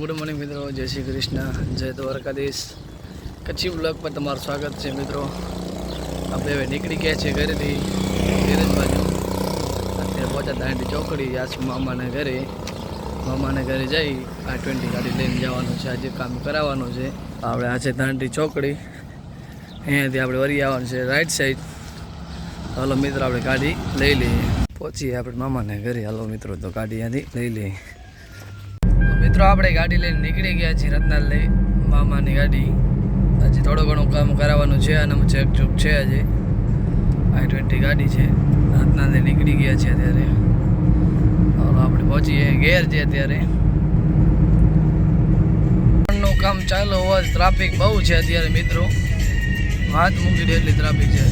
Good morning મિત્રો. જય શ્રી કૃષ્ણ. જય દ્વારકાધીશ. કચ્છી બ્લોગ પર તમારું સ્વાગત છે, મિત્રો. આપણે હવે નીકળી ગયા છીએ ઘરેથી ગેરેજ બાજુ. અત્યારે પહોંચ્યા દાંડી ચોકડી યાસ મામાના ઘરે. મામાના ઘરે જઈ આ ટ્વેન્ટી ગાડી લઈને જવાનું છે. આજે કામ કરાવવાનું છે. આપણે આ છે દાંડી ચોકડી. અહીંયાથી આપણે વરી આવવાનું છે રાઈટ સાઈડ હાલો, મિત્રો, આપણે ગાડી લઈ લઈએ. પહોંચીએ આપણે મામાના ઘરે. હાલો, મિત્રો, તો ગાડી અહીંયાથી લઈ લઈએ. મિત્રો, આપણે ગાડી લઈને નીકળી ગયા છીએ રત્નાલ લઈ મામાની ગાડી. હજી થોડું ઘણું કામ કરાવવાનું છે અને ચેક ચૂક છે હજી આઈ ટ્વેન્ટી ગાડી છે. રત્નાલ નીકળી ગયા છે હવે આપણે પહોંચીએ ઘેર છે અત્યારે. નું કામ ચાલુ હોવા ટ્રાફિક બહુ છે અત્યારે, મિત્રો. વાત મૂકી દે, એટલી ટ્રાફિક છે.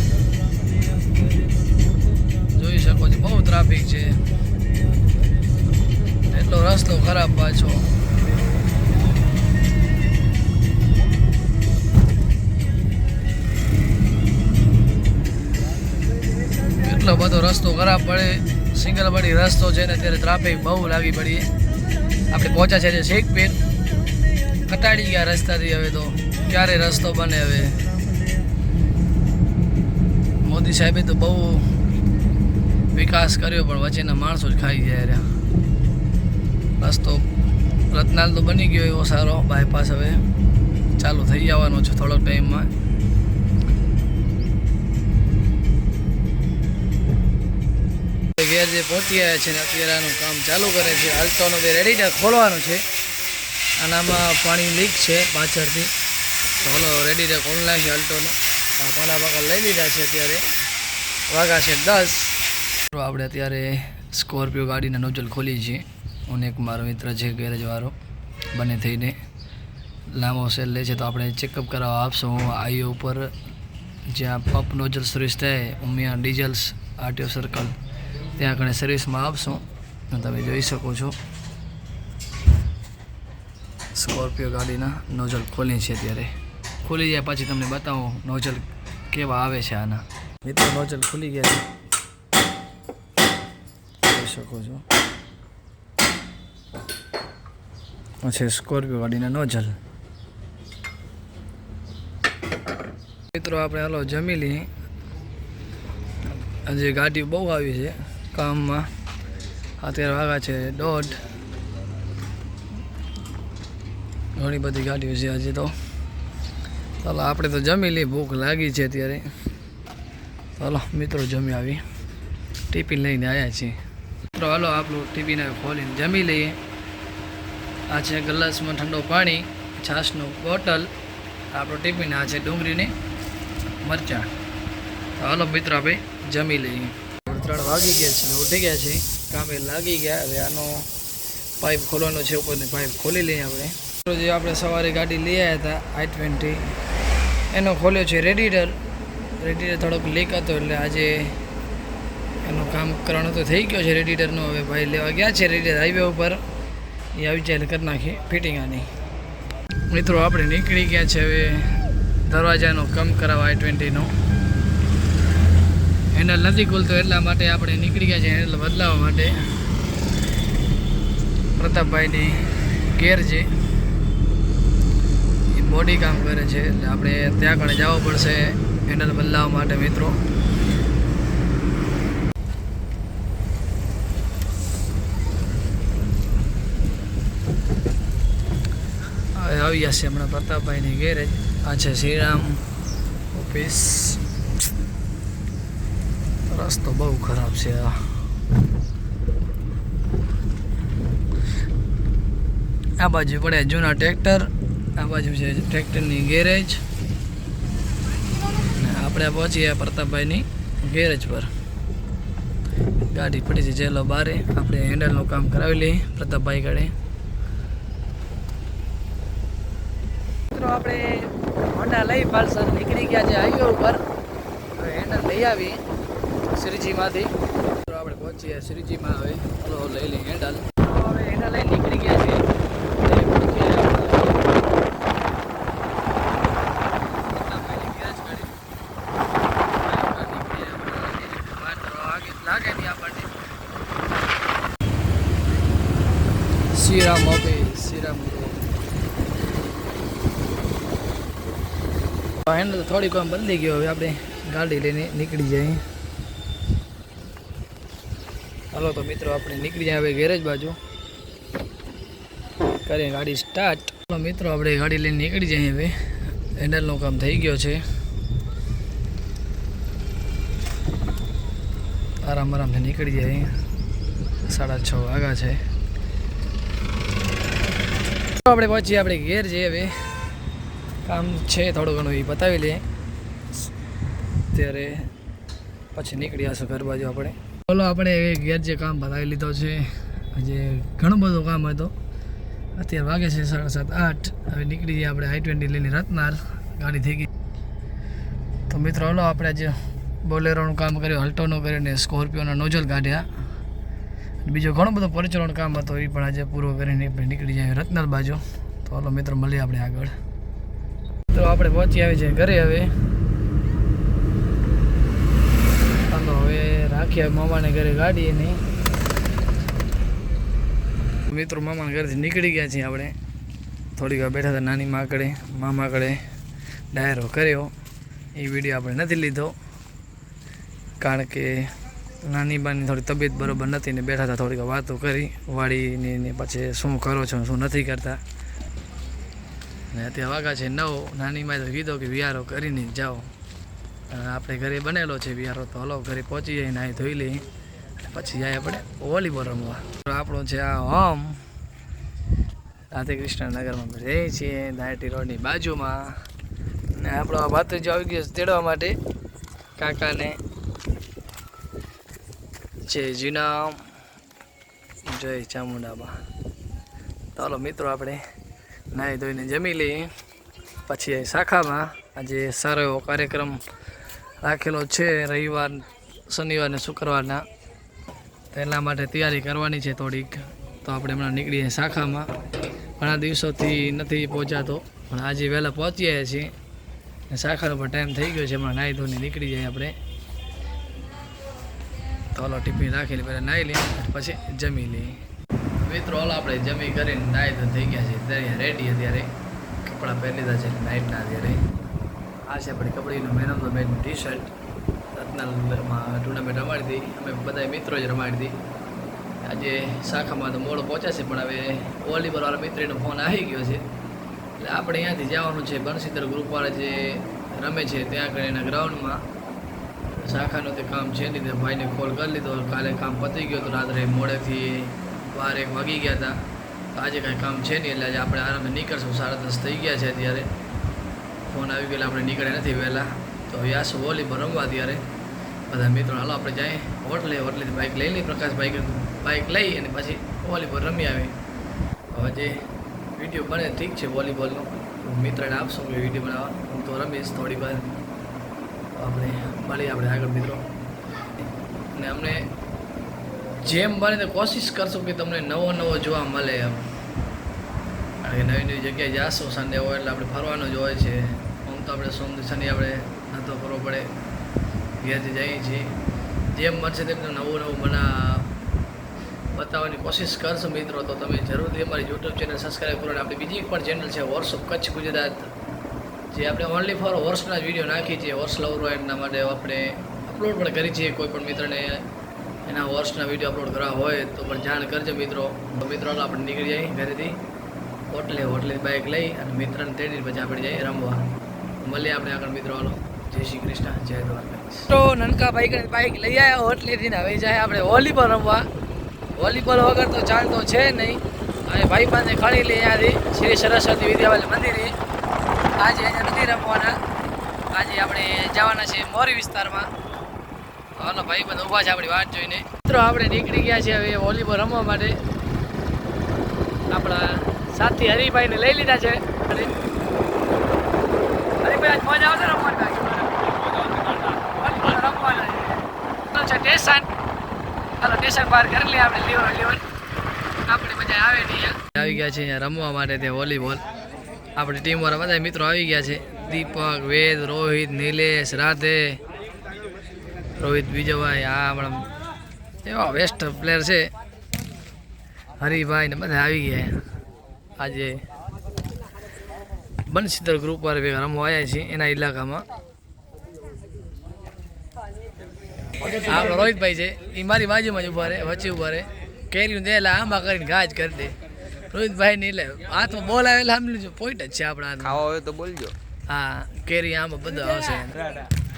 જોઈ શકો છો, બહુ ટ્રાફિક છે. એટલો રસ્તો ખરાબ પાછો. એટલો બધો રસ્તો ખરાબ પડે. સિંગલ બડી રસ્તો છે ને અત્યારે ટ્રાફિક બહુ લાગી પડી. આપણે પહોંચ્યા છે શેખપીર. કટાડી ગયા રસ્તાથી હવે તો. ક્યારે રસ્તો બને હવે? મોદી સાહેબે તો બહુ વિકાસ કર્યો પણ વચ્ચેના માણસો જ ખાઈ જાય રહ્યા. રસ્તો રત્નાલ તો બની ગયો એવો સારો બાયપાસ હવે. ચાલુ થઈ જવાનો છે થોડોક ટાઈમમાં. ઘેર જે પહોંચી આવ્યા છે ને અત્યારે આનું કામ ચાલુ કરે છે. અલ્ટોનો જે રેડિટર ખોલવાનું છે. આનામાં પાણી લીક છે પાછળથી. તો હલો રેડિટર ખોલી નાખી અલ્ટોનો પાના પાકા લઈ લીધા છે અત્યારે. વાગા છે દસ. આપણે અત્યારે સ્કોર્પિયો ગાડીના નોઝલ ખોલી છે. હું એક મારો મિત્ર છે ગેરેજવાળો, બંને થઈને લાંબો સેલ લે છે. તો આપણે ચેકઅપ કરાવવા આપશું. આઈઓ ઉપર જ્યાં પંપ નોઝલ સર્વિસ થાય ઉમિયા ડીઝલ્સ આરટીઓ સર્કલ ત્યાં આગળ સર્વિસમાં આપશું. તમે જોઈ શકો છો. સ્કોર્પિયો ગાડીના નોઝલ ખોલી છે અત્યારે. ખુલી જાય પછી તમને બતાવું નોઝલ કેવા આવે છે આના. મિત્રો, નોઝલ ખુલી ગયા છે. જોઈ શકો છો. છે સ્કોર્પિયો ગાડીને નોઝલ મિત્રો, આપણે હાલો જમી લઈએ. હજી ગાડી બહુ આવી છે કામમાં. અત્યારે વાગા છે દોઢ. ઘણી બધી ગાડીઓ છે હજી તો. ચાલો, આપણે તો જમી લઈએ. ભૂખ લાગી છે અત્યારે. ચાલો, મિત્રો જમી આવી. ટિફિન લઈને આવ્યા છીએ. મિત્રો, હાલો, આપણું ટિફિન ખોલીને જમી લઈએ. આ છે ગ્લાસમાં ઠંડો પાણી, છાશનું બોટલ, આપણો ટિફિન, આ છે ડુંગળીને મરચાં. તો હાલો મિત્રો આપણે જમી લઈએ. ત્રણ વાગી ગયા છે ઉઠી ગયા છે. કામે લાગી ગયા. હવે આનો પાઇપ ખોલવાનો છે, ઉપરની પાઇપ ખોલી લઈએ આપણે. જે આપણે સવારે ગાડી લઈ આવ્યા હતા, આઈ ટ્વેન્ટી. એનો ખોલ્યો છે રેડિટર રેડિટર થોડોક લીક હતો એટલે આજે એનું કામ કરવાનું તો થઈ ગયો છે રેડિટરનું હવે ભાઈ લેવા ગયા છે રેડિટર હાઈવે ઉપર. એ આવી જાય કરી નાખી ફિટિંગ આની. મિત્રો, આપણે નીકળી ગયા છે હવે દરવાજાનો કમ કરાવવા આઈ ટ્વેન્ટીનો. હેન્ડલ નથી ખુલતો એટલા માટે આપણે નીકળી ગયા છે હેન્ડલ બદલાવવા માટે. પ્રતાપભાઈની ઘેર છે. એ બોડી કામ કરે છે એટલે આપણે ત્યાં આગળ જવું પડશે હેન્ડલ બદલાવવા માટે, મિત્રો હવે આવી જશે હમણાં પ્રતાપભાઈની ગેરેજ આ શ્રીરામ ઓફિસ રસ્તો બહુ ખરાબ છે આ આ બાજુ પડે જૂના ટ્રેક્ટર આ બાજુ છે ટ્રેક્ટરની ગેરેજ આપણે પહોંચીએ પ્રતાપભાઈની ગેરેજ પર ગાડી પડી છે જેલો બારે આપણે હેન્ડલનું કામ કરાવી લઈએ પ્રતાપભાઈ કડે મિત્રો, આપણે હોન્ડા લઈ પાલસર નીકળી ગયા છે હાઈવે ઉપર. હવે હેન્ડલ લઈ આવી શ્રીજીમાંથી. તો આપણે પહોંચીએ શ્રીજીમાં હવે. ચલો, લઈ લઈએ હેન્ડલ હવે હેન્ડલ લઈ નીકળી ગયા છે તે નહીં Shriram office Shriram group handle થોડીક વાર બદલી ગયો. હવે આપણે ગાડી લઈને નીકળી જઈએ. હલો તો મિત્રો, આપણે નીકળી જાય હવે ગેરેજ બાજુ. કરીએ ગાડી સ્ટાર્ટ ચાલો મિત્રો, આપણે ગાડી લઈને નીકળી જઈએ હવે. હેન્ડલનું કામ થઈ ગયો છે. આરામ આરામથી નીકળી જાય સાડા છ વાગ્યા છે. આપણે પહોંચીએ આપણે ઘેર જઈએ હવે. કામ છે થોડું ઘણું એ બતાવી લઈએ. ત્યારે પછી નીકળી આવશું ઘર બાજુ આપણે. બોલો, આપણે ઘેર જે કામ બતાવી લીધો છે, આજે ઘણું બધું કામ હતું. અત્યારે વાગે છે સાડા સાત આઠ. હવે નીકળી જઈએ આપણે આઈ ટ્વેન્ટી લઈને રત્નાર. ગાડી થઈ ગઈ. તો મિત્રો, હલો, આપણે આજે બોલેરોનું કામ કર્યું અલ્ટોનું કરીને સ્કોર્પિયોના નોઝલ કાઢ્યા. બીજું ઘણું બધું પરિચરણ કામ હતું, એ પણ આજે પૂરું કરીને નીકળી જાય રત્નાર બાજુ. તો હલો, મિત્રો, મળીએ આપણે આગળ. તો આપણે પહોંચી આવી છે ઘરે હવે. ચાલો હવે રાખીએ મામાને ઘરે ગાડી નહીં મિત્રો મામાના ઘરેથી નીકળી ગયા છીએ આપણે. થોડીક વાર બેઠા હતા નાની માકડે મામા કડે, ડાયરો કર્યો. એ વીડિયો આપણે નથી લીધો. કારણ કે નાની બાની થોડી તબિયત બરોબર નથી ને બેઠા હતા થોડીક વાતો કરી. વાડીની ને પછી શું કરો છો શું નથી કરતા. ને અત્યારે વાગા છે નવ. નાની માએ તો કીધો કે વિયારો કરીને જાઓ. આપણે ઘરે બનેલો છે વિયારો તો હલો ઘરે પહોંચી જઈએ નાહી ધોઈ લઈ પછી જાય આપણે વોલીબોલ રમવા. આપણો છે આ હોમ. રાધે કૃષ્ણનગરમાં રહીએ છીએ, દાયટી રોડની બાજુમાં. ને આપણો આ ભાત્રીજો આવી ગયો છે તેડવા માટે. કાકાને જય જીનામ. જય ચામુંડામાં. ચાલો મિત્રો આપણે નાહી ધોઈને જમી લઈએ. પછી શાખામાં આજે સારો એવો કાર્યક્રમ રાખેલો છે. રવિવાર, શનિવાર ને શુક્રવારના. તેના માટે તૈયારી કરવાની છે થોડીક. તો આપણે હમણાં નીકળીએ શાખામાં. ઘણા દિવસોથી નથી પહોંચાતો, પણ આજે વહેલા પહોંચી આવ્યા છીએ. શાખાનો પણ ટાઈમ થઈ ગયો છે. હમણાં નાહી ધોઈને નીકળી જાય આપણે. તો ટિફિન રાખેલી, પહેલાં નાહી લઈએ, પછી જમી લઈએ. મિત્રો ઓલા આપણે જમી કરીને નાહી થઈ ગયા છે ત્યારે રેડી અત્યારે. કપડાં પહેરી લીધા છે નાઇટના અત્યારે. આ છે આપણી કબડ્ડીનું મેન ઓફ ધ મેચનું ટી શર્ટ રત્નાલમાં ટુર્નામેન્ટ રમાડી હતી. અમે બધા મિત્રો જ રમાડી હતી. આજે શાખામાં તો મોડો પહોંચ્યા છે, પણ હવે વોલીબોલવાળા મિત્રનો ફોન આવી ગયો છે. એટલે આપણે અહીંયાથી જવાનું છે. બનસીધર ગ્રુપવાળા જે રમે છે, ત્યાં આગળ એના ગ્રાઉન્ડમાં શાખાનું તે કામ છે તે ભાઈને કોલ કરી લીધો. કાલે કામ પતી ગયું હતું રાત્રે મોડેથી બાર એક વાગી ગયા હતા આજે કાંઈ કામ છે નહીં, એટલે આજે આપણે આરામે નીકળશું. સાડા દસ થઈ ગયા છે અત્યારે. ફોન આવી ગયેલા આપણે નીકળે નથી વહેલા. તો યાસ વોલીબોલ રમવા ત્યારે બધા મિત્રો, હાલો આપણે જાય હોટલે હોટલેથી બાઇક લઈ લઈ પ્રકાશભાઈ કીધું બાઇક લઈ અને પછી વોલીબોલ રમી આવી. હવે જે વીડિયો બને ઠીક છે વોલીબોલનો હું મિત્રને આપશું કે વીડિયો બનાવવા. હું તો રમીશ થોડી વાર. આપણે મળીએ આપણે આગળ મિત્રો. અને અમને જેમ બને તો કોશિશ કરશું કે તમને નવો નવો જોવા મળે એમ. કારણ કે નવી નવી જગ્યાએ જાશું સન્ડે હોય એટલે આપણે ફરવાનું જ હોય છે. આમ તો આપણે સોમ શનિ આપણે નતો કરવો પડે. ઘેરથી જઈએ છીએ. જેમ મળશે તેમ નવું નવું બના બતાવવાની કોશિશ કરશો મિત્રો. તો તમે જરૂરથી અમારી યુટ્યુબ ચેનલ સબસ્ક્રાઈબ કરો અને આપણી બીજી પણ ચેનલ છે વોટ્સઅપ કચ્છ ગુજરાત. જે આપણે ઓનલી ફોર વર્ષના જ વીડિયો નાખી છીએ વર્ષ લવરો એના માટે આપણે અપલોડ પણ કરી છીએ કોઈ પણ મિત્રને એના વર્ષના વીડિયો અપલોડ કરવા હોય તો પણ જાણ કરજો મિત્રો. મિત્રો આપણે નીકળી જાય ઘરેથી. હોટલે હોટલે બાઇક લઈ અને મિત્રને તેડીને પછી આપણે જઈએ રમવા. મળીએ આપણે આગળ મિત્રો, હાલો. જય શ્રી કૃષ્ણ, જય દ્વારકા. તો નનકા બાઈક બાઇક લઈ આવ્યા હોટલેથી હવે જાય આપણે વોલીબોલ રમવા. વોલીબોલ વગર તો ચાલતો છે નહીં. અને ભાઈ પાસે ખડી લઈ અહીંયાથી શ્રી સરસ્વતી વિદ્યાલય મંદિરે. આજે અહીંયા નથી રમવાના. આજે આપણે જવાના છે મોરી વિસ્તારમાં. હાલો, ભાઈ બધા ઊભા છે, આપણી વાત જોઈને. મિત્રો, આપણે નીકળી ગયા છે હવે વોલીબોલ રમવા માટે. આપણા સાથી હરિભાઈને લઈ લીધા છે. હરિભાઈ મજા આવશે રમવાની? રમવાના છે સ્ટેશન હાલો સ્ટેશન પાર કરી લઈએ આપણે લીવર લેવલ આપણે મજા આવે નહીં આવી ગયા છે રમવા માટે તે વોલીબોલ. આપણી ટીમવાળા બધા મિત્રો આવી ગયા છે. દીપક, વેદ, રોહિત, નિલેશ, રાધે. રોહિત બીજોભાઈ આ હમણાં એવા બેસ્ટ પ્લેયર છે. હરિભાઈ ને બધા આવી ગયા આજે બનશીતર ગ્રુપ વાળા ભેગા રમવા આવ્યા છીએ એના ઇલાકામાં આપણો રોહિતભાઈ છે એ મારી બાજુમાં જ ઊભા રહે વચ્ચે ઊભા રહે. કેરીનું દે એટલે આંબા કરીને ઘાજ કરી દે. રોહિતભાઈ ને એટલે હાથમાં બોલ આવે એટલે સાંભળી પોઈન્ટ જ છે આપણા હાથમાં. તો બોલજો. હા કેરી આમાં બધું આવશે.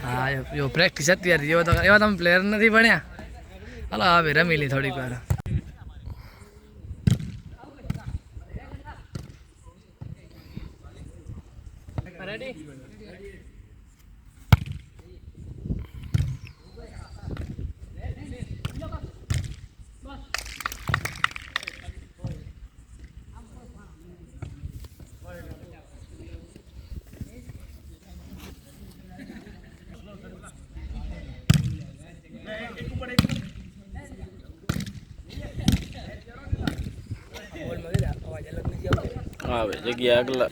હા જો પ્રેક્ટિસ અત્યારે એવા તો એવા તમે પ્લેયર નથી ભણ્યા. હાલો હવે રમી લી થોડીક વાર. આવે જગ્યા આગલા.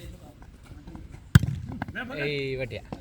એ વટ્યા